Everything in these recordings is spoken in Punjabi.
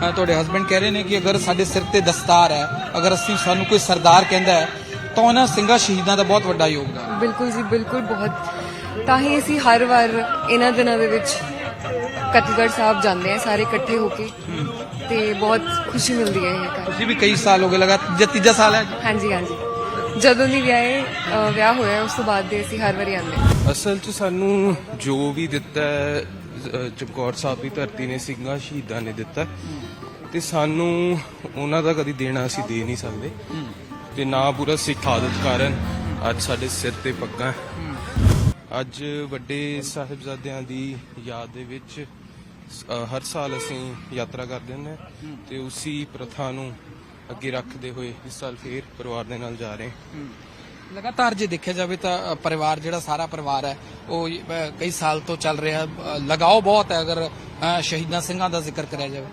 ਤੁਹਾਡੇ ਹਸਬੰਡ ਕਹਿ ਰਹੇ ਨੇ ਕਿ ਅਗਰ ਸਾਡੇ ਸਿਰ ਤੇ ਦਸਤਾਰ ਹੈ ਅਗਰ ਅਸੀਂ ਸਾਨੂੰ ਕੋਈ ਸਰਦਾਰ ਕਹਿੰਦਾ ਹੈ ਤਾਂ ਉਹਨਾਂ ਸਿੰਘਾਂ ਸ਼ਹੀਦਾਂ ਦਾ ਬਹੁਤ ਵੱਡਾ ਯੋਗਦਾਨ ਬਿਲਕੁਲ ਜੀ ਬਿਲਕੁਲ ਬਹੁਤ। ਤਾਂ ਹੀ ਅਸੀਂ ਹਰ ਵਾਰ ਇਹਨਾਂ ਦਿਨਾਂ ਦੇ ਵਿੱਚ ਕਤਲਗੜ੍ਹ ਸਾਹਿਬ ਜਾਂਦੇ ਆ ਸਾਰੇ ਇਕੱਠੇ ਹੋ ਕੇ। ਤੇ ਬਹੁਤ ਖੁਸ਼ੀ ਮਿਲਦੀ ਹੈ ਇਹ ਕਰ ਤੁਸੀਂ ਵੀ ਕਈ ਸਾਲ ਹੋ ਗਏ ਲਗਾ ਜਾਂ ਤੀਜਾ ਸਾਲ ਹੈ? ਹਾਂਜੀ ਹਾਂਜੀ। ਜਦੋਂ ਦੀ ਵਿਆਹੇ ਵਿਆਹ ਹੋਇਆ ਉਸ ਤੋਂ ਬਾਅਦ ਦੇ ਅਸੀਂ ਹਰ ਵਾਰੀ ਆਉਂਦੇ ਅਸਲ 'ਚ ਸਾਨੂੰ ਜੋ ਵੀ ਦਿੱਤਾ ਚਮਕੌਰ ਸਾਹਿਬ ਦੀ ਧਰਤੀ ਨੇ ਸਿੰਘਾਂ ਸ਼ਹੀਦਾਂ ਨੇ ਦਿੱਤਾ। ਤੇ ਸਾਨੂੰ ਉਹਨਾਂ ਦਾ ਕਦੀ ਦੇਣਾ ਅਸੀਂ ਦੇ ਨਹੀਂ ਸਕਦੇ। ਤੇ ਨਾ ਪੂਰਾ ਸਿੱਖ ਆਦਤ ਕਾਰਨ ਅੱਜ ਸਾਡੇ ਸਿਰ ਤੇ ਪੱਗਾ। ਅੱਜ ਵੱਡੇ ਸਾਹਿਬਜ਼ਾਦਿਆਂ ਦੀ ਯਾਦ ਦੇ ਵਿੱਚ ਹਰ ਸਾਲ ਅਸੀਂ ਯਾਤਰਾ ਕਰਦੇ ਹੁੰਦੇ ਤੇ ਉਸੇ ਪ੍ਰਥਾ ਨੂੰ ਅੱਗੇ ਰੱਖਦੇ ਹੋਏ ਇਸ ਸਾਲ ਫੇਰ ਪਰਿਵਾਰ ਦੇ ਨਾਲ ਜਾ ਰਹੇ ਲਗਾਤਾਰ ਜੇ ਦੇਖਿਆ ਜਾਵੇ ਤਾਂ ਪਰਿਵਾਰ ਜਿਹੜਾ ਸਾਰਾ ਪਰਿਵਾਰ ਹੈ, ਉਹ ਕਈ ਸਾਲ ਤੋਂ ਚੱਲ ਰਿਹਾ ਲਗਾਓ ਬਹੁਤ ਹੈ ਅਗਰ ਸ਼ਹੀਦਾਂ ਸਿੰਘਾਂ ਦਾ ਜ਼ਿਕਰ ਕਰਿਆ ਜਾਵੇ।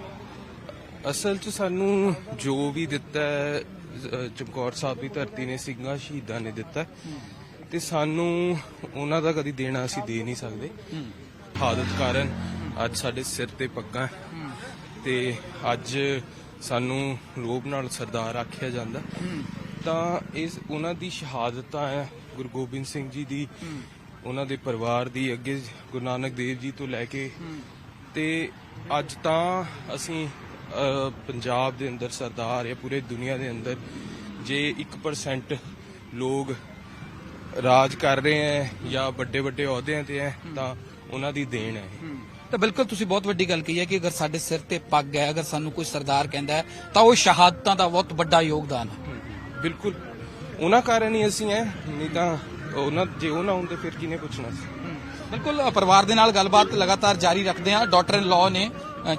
ਅਸਲ 'ਚ ਸਾਨੂੰ ਜੋ ਵੀ ਦਿੱਤਾ ਚਮਕੌਰ ਸਾਹਿਬ ਦੀ ਧਰਤੀ ਨੇ, ਸਿੰਘਾਂ, ਸ਼ਹੀਦਾਂ ਨੇ ਦਿੱਤਾ ਤੇ ਸਾਨੂੰ ਉਹਨਾਂ ਦਾ ਕਦੀ ਦੇਣਾ ਅਸੀਂ ਦੇ ਨਹੀਂ ਸਕਦੇ। ਹਾਦਤ ਕਾਰਨ ਅੱਜ ਸਾਡੇ ਸਿਰ ਤੇ ਪੱਗਾਂ ਤੇ ਅੱਜ ਸਾਨੂੰ ਰੋਬ ਨਾਲ ਸਰਦਾਰ ਆਖਿਆ ਜਾਂਦਾ। ਤਾਂ ਇਸ ਉਹਨਾਂ ਦੀ ਸ਼ਹਾਦਤਾਂ ਹੈ ਗੁਰੂ ਗੋਬਿੰਦ ਸਿੰਘ ਜੀ ਦੀ ਉਹਨਾਂ ਦੇ ਪਰਿਵਾਰ ਦੀ ਅੱਗੇ ਗੁਰੂ ਨਾਨਕ ਦੇਵ ਜੀ ਤੋਂ ਲੈ ਕੇ। ਤੇ ਅੱਜ ਤਾਂ ਅਸੀਂ ਪੰਜਾਬ ਦੇ ਅੰਦਰ ਸਰਦਾਰ ਜਾਂ ਪੂਰੇ ਦੁਨੀਆ ਦੇ ਅੰਦਰ ਜੇ 1% ਲੋਕ ਰਾਜ ਕਰ ਰਹੇ ਹੈ ਜਾਂ ਵੱਡੇ ਵੱਡੇ ਅਹੁਦਿਆਂ ਤੇ ਹੈ ਤਾਂ ਉਹਨਾਂ ਦੀ ਦੇਣ ਹੈ। ਤਾਂ ਬਿਲਕੁਲ ਤੁਸੀਂ ਬਹੁਤ ਵੱਡੀ ਗੱਲ ਕਹੀ ਹੈ ਕਿ ਅਗਰ ਸਾਡੇ ਸਿਰ ਤੇ ਪੱਗ ਹੈ ਅਗਰ ਸਾਨੂੰ ਕੋਈ ਸਰਦਾਰ ਕਹਿੰਦਾ ਹੈ ਤਾਂ ਉਹ ਸ਼ਹਾਦਤਾਂ ਦਾ ਬਹੁਤ ਵੱਡਾ ਯੋਗਦਾਨ ਹੈ। ਬਿਲਕੁਲ। ਉਹਨਾਂ ਕਾਰਨ ਹੀ ਅਸੀਂ ਹੈ ਨਹੀਂ ਤਾਂ ਉਹਨਾਂ ਜੇ ਉਹ ਨਾ ਹੁੰਦੇ ਫਿਰ ਕਿਹਨੇ ਪੁੱਛਣਾ ਸੀ? ਬਿਲਕੁਲ ਪਰਿਵਾਰ ਦੇ ਨਾਲ ਗੱਲਬਾਤ ਲਗਾਤਾਰ ਜਾਰੀ ਰੱਖਦੇ ਹਾਂ। ਡਾਕਟਰ ਇਨ ਲਾਅ ਨੇ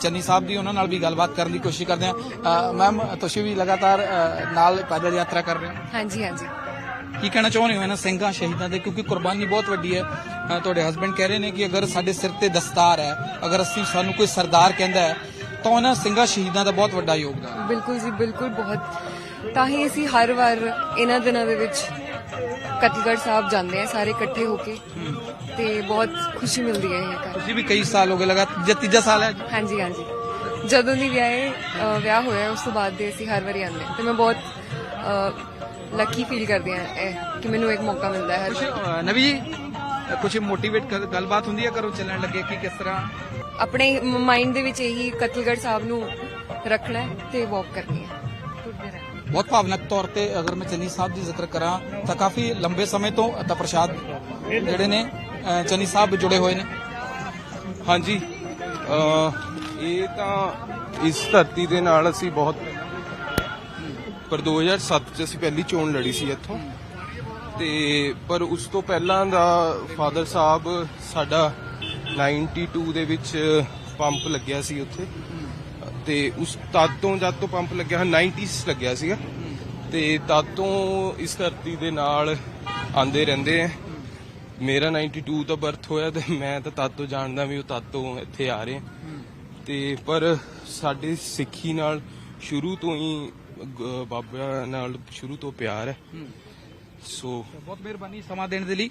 ਚੰਨੀ ਸਾਹਿਬ ਦੀ ਉਹਨਾਂ ਨਾਲ ਵੀ ਗੱਲਬਾਤ ਕਰਨ ਦੀ ਕੋਸ਼ਿਸ਼ ਕਰਦੇ ਹਾਂ। ਮੈਮ ਤੁਸੀਂ ਵੀ ਲਗਾਤਾਰ ਨਾਲ ਪੈਦਲ ਯਾਤਰਾ ਕਰ ਰਹੇ ਹੋ? ਹਾਂਜੀ ਹਾਂਜੀ। ਕੀ ਕਹਿਣਾ ਚਾਹੁੰਦੇ ਹੋ ਇਹਨਾਂ ਸਿੰਘਾਂ ਸ਼ਹੀਦਾਂ ਦੇ? ਕਿਉਂਕਿ ਕੁਰਬਾਨੀ ਬਹੁਤ ਵੱਡੀ ਹੈ। ਤੁਹਾਡੇ ਹਸਬੰਡ ਕਹਿ ਰਹੇ ਨੇ ਕਿ ਅਗਰ ਸਾਡੇ ਸਿਰ ਤੇ ਦਸਤਾਰ ਹੈ ਅਗਰ ਅਸੀਂ ਸਾਨੂੰ ਕੋਈ ਸਰਦਾਰ ਕਹਿੰਦਾ ਹੈ ਤਾਂ ਉਹਨਾਂ ਸਿੰਘਾਂ ਸ਼ਹੀਦਾਂ ਦਾ ਬਹੁਤ ਵੱਡਾ ਯੋਗਦਾਨ ਬਿਲਕੁਲ ਜੀ ਬਿਲਕੁਲ ਬਹੁਤ। ਤਾਂ ਹੀ ਅਸੀਂ ਹਰ ਵਾਰ ਇਹਨਾਂ ਦਿਨਾਂ ਦੇ ਵਿੱਚ ਕਤਲਗੜ੍ਹ ਸਾਹਿਬ ਜਾਂਦੇ ਆ ਸਾਰੇ ਇਕੱਠੇ ਹੋ ਕੇ। ਤੇ ਬਹੁਤ ਖੁਸ਼ੀ ਮਿਲਦੀ ਹੈ ਇਹ ਕਰ ਤੁਸੀਂ ਵੀ ਕਈ ਸਾਲ ਹੋ ਗਏ ਲਗਾ ਜਾਂ ਤੀਜਾ ਸਾਲ ਹੈ। ਹਾਂਜੀ ਹਾਂਜੀ। ਜਦੋਂ ਦੀ ਵਿਆਹੇ ਅ, ਵਿਆਹ ਹੋਇਆ ਉਸ ਤੋਂ ਬਾਅਦ ਦੇ ਅਸੀਂ ਹਰ ਵਾਰੀ ਆਉਂਦੇ ਹਾਂ। ਤੇ ਮੈਂ ਬਹੁਤ ਲੱਕੀ ਫੀਲ ਕਰਦੀ ਹਾਂ ਇਹ ਕਿ ਮੈਨੂੰ ਇੱਕ ਮੌਕਾ ਮਿਲਦਾ ਹੈ ਹਰ ਕੁਛ ਅ, ਨਵੀ ਜੀ ਕੁਝ ਮੋਟੀਵੇਟ ਗੱਲਬਾਤ ਹੁੰਦੀ ਹੈ ਕਰੋ ਚੱਲਣ ਲੱਗੇ ਕਿ ਕਿਸ ਤਰ੍ਹਾਂ? ਆਪਣੇ ਮਾਈਂਡ ਦੇ ਵਿੱਚ ਇਹੀ ਕਤਲਗੜ੍ਹ ਸਾਹਿਬ ਨੂੰ ਰੱਖਣਾ ਹੈ ਤੇ ਵਾਕ ਕਰਨੀ ਹੈ। ਬਹੁਤ ਭਾਵਨਕ ਤੌਰ ਤੇ ਅਗਰ ਮੈਂ ਚੰਨੀ ਸਾਹਿਬ ਦੀ ਜ਼ਿਕਰ ਕਰਾਂ ਤਾਂ ਕਾਫੀ ਲੰਬੇ ਸਮੇਂ ਤੋਂ ਤਾਂ ਪ੍ਰਸ਼ਾਦ ਜਿਹੜੇ ਨੇ ਅ, ਚੰਨੀ ਸਾਹਿਬ ਜੁੜੇ ਹੋਏ ਨੇ। ਹਾਂਜੀ। ਇਹ ਤਾਂ ਇਸ ਧਰਤੀ ਦੇ ਨਾਲ ਅਸੀਂ ਬਹੁਤ ਪਰ 2007 ਚ ਅਸੀਂ ਪਹਿਲੀ ਚੋਣ ਲੜੀ ਸੀ ਇੱਥੋਂ। ਤੇ ਪਰ ਉਸ ਤੋਂ ਪਹਿਲਾਂ ਦਾ ਫਾਦਰ ਸਾਹਿਬ ਸਾਡਾ 92 ਦੇ ਵਿੱਚ ਪੰਪ ਲੱਗਿਆ ਸੀ ਉੱਥੇ। ਤੇ ਉਸ ਤਦ ਤੋਂ ਜਦ ਤੋਂ ਪੰਪ ਲੱਗਿਆ 90s ਲੱਗਿਆ ਸੀਗਾ। ਤੇ ਤਦ ਤੋਂ ਇਸ ਧਰਤੀ ਦੇ ਨਾਲ ਆਂਦੇ ਰਹਿੰਦੇ ਆ। ਮੇਰਾ 92 ਦਾ ਬਰਥ ਹੋਇਆ ਤੇ ਮੈਂ ਤਾਂ ਤਦ ਤੋਂ ਜਾਣਦਾ ਵੀ ਉਹ ਤਦ ਤੋਂ ਇੱਥੇ ਆ ਰਹੇ। ਤੇ ਪਰ ਸਾਡੇ ਸਿੱਖੀ ਨਾਲ ਸ਼ੁਰੂ ਤੋਂ ਹੀ ਬਾਬਾ ਨਾਲ ਸ਼ੁਰੂ ਤੋਂ ਪਿਆਰ ਹੈ। ਸੋ ਬਹੁਤ ਮਿਹਰਬਾਨੀ ਸਮਾਂ ਦੇਣ ਦੇ ਲਈ।